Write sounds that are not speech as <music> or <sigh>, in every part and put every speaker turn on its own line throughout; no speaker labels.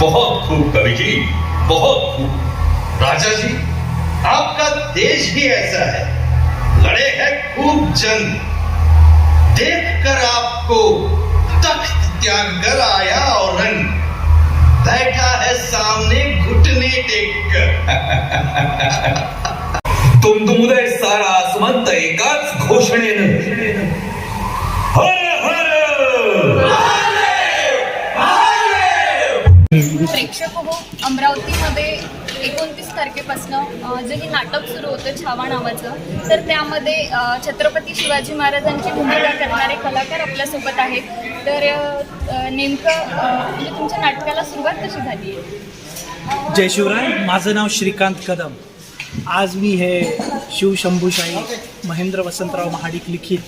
बहुत खूब कवि जी, बहुत खूब। राजा जी, आपका देश ही ऐसा है। लड़े हैं खूब जंग देखकर आपको तख्त त्याग कर आया और रंग। बैठा है सामने घुटने टेक कर <laughs>
तुमदुमुदय सारा आसमंत एकाच घोषणेनं. हर हर!
प्रेक्षक हो अमरावतीमध्ये एकोणतीस तारखेपासनं जे हे नाटक सुरू होतं छावा नावाचं तर त्यामध्ये छत्रपती शिवाजी महाराजांची भूमिका करणारे कलाकार आपल्यासोबत आहेत. तर नेमकं म्हणजे तुमच्या नाटकाला सुरुवात कशी झाली आहे?
जय शिवराय माझं नाव श्रीकांत कदम. आज मी हे शिवशंभूशाही महेंद्र वसंतराव महाडिक लिखित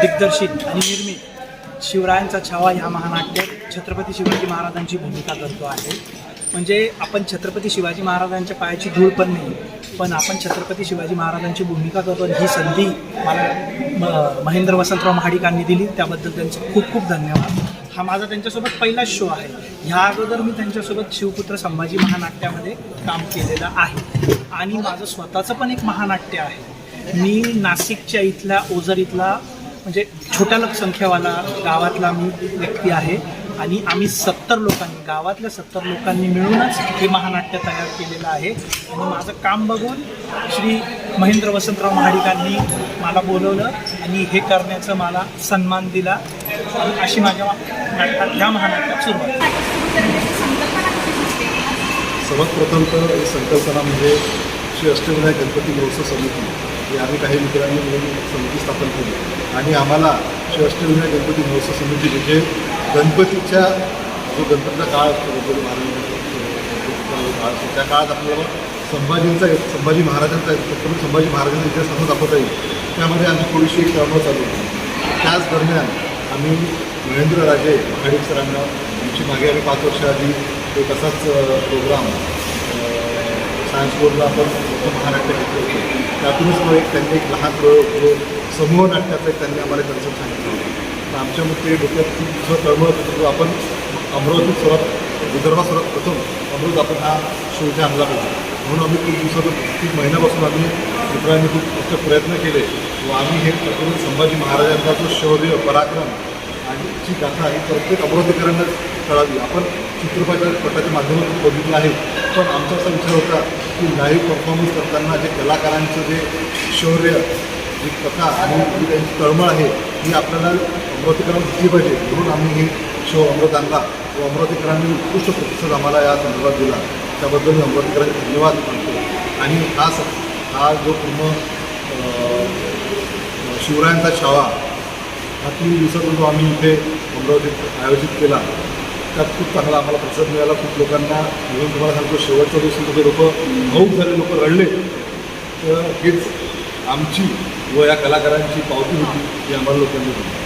दिग्दर्शित आणि निर्मित शिवरायांचा छावा ह्या महानाट्य छत्रपती शिवाजी महाराजांची भूमिका करतो आहे. म्हणजे आपण छत्रपती शिवाजी महाराजांच्या पायाची धूळ पण नाही पण आपण छत्रपती शिवाजी महाराजांची भूमिका करतो आणि ही संधी मला म- महेंद्र वसंतराव महाडिकांनी दिली. त्याबद्दल त्यांचं खूप खूप धन्यवाद. हा माझा त्यांच्यासोबत पहिलाच शो आहे. ह्या अगोदर मी त्यांच्यासोबत शिवपुत्र संभाजी महानाट्यामध्ये काम केलेलं आहे. आणि माझं स्वतःचं पण एक महानाट्य आहे. मी नाशिकच्या इथल्या ओझर इथला म्हणजे छोट्या लोकसंख्यावाला गावातला मी व्यक्ती आहे. आणि आम्ही सत्तर लोकांनी गावातल्या सत्तर लोकांनी मिळूनच हे महानाट्य तयार केलेलं आहे. आणि माझं काम बघून श्री महेंद्र वसंतराव महाडिकांनी मला बोलवलं आणि हे करण्याचं मला सन्मान दिला. अशी माझ्या नाटकात ह्या महानाटकात सुरुवात.
सर्वात प्रथम तर संकल्पना म्हणजे श्री अष्टविनायक गणपती महोत्सव समिती ही आम्ही काही मित्रांनी मिळून समिती स्थापन केली. आणि आम्हाला श्री अष्टविनायक गणपती महोत्सव समिती म्हणजे गणपतीच्या जो गणपतीचा काळ असतो गणपती महाराजांचा काळ असतो त्या काळात आपल्याला संभाजींचा संभाजी महाराजांचा संभाजी महाराजांचा इतिहास कसा दाखवता येईल. त्यामध्ये आम्ही थोडीशी एक तळमळ चालू होती. त्याच दरम्यान आम्ही महेंद्र राजे महाडिक सरांना आमची मागे आम्ही पाच वर्ष आधी एक असाच प्रोग्राम सायन्स बोर्डला आपण मोठं महानाट्य घेतलं होतं. त्यातूनच मग एक त्यांनी एक लहान प्रयोग जो समूह नाट्याचा एक त्यांनी आम्हाला कन्सेप्ट सांगितलं होतं. तर आमच्या मते डोक्यात खूप दुसरं तळमळ होतं की आपण अमरावतीत सर्वात विदर्भात सर्वात प्रथम अमृत आपण हा शोच्या आणला पाहिजे. म्हणून आम्ही खूप दिवसात तीन महिन्यापासून आम्ही मित्रांनी खूप मोठे प्रयत्न केले व आम्ही हे प्रकरण संभाजी महाराजांचा जो शौर्य पराक्रम आणि ची गाथा ही प्रत्येक अमरावतीकरांना कळावी. आपण चित्रपटाच्या पटाच्या माध्यमातून बघितलं आहे. पण आमचा असा विचार होता की लाईव्ह परफॉर्मन्स करताना जे कलाकारांचं जे शौर्य जी कथा आणि जी त्यांची तळमळ आहे ही आपल्याला अमरावतीकरांना दिसली पाहिजे. म्हणून आम्ही हे शो अमृत आणला व अमरावतीकरांनी उत्कृष्ट प्रतिसाद आम्हाला या संदर्भात दिला. त्याबद्दल मी अमरावतीकरांचे धन्यवाद मानतो. आणि हा स हा जो पूर्ण शिवरायांचा छावा हा तीन दिवसापूर्वी आम्ही इथे अमरावतीत आयोजित केला त्यात खूप चांगला आम्हाला प्रतिसाद मिळाला. खूप लोकांना म्हणून तुम्हाला सांगतो शेवटच्या दिवशी जे लोक भाऊक झाले लोक रडले. तर हेच आमची व या कलाकारांची पावती होती ही आम्हाला लोकांनी दिली.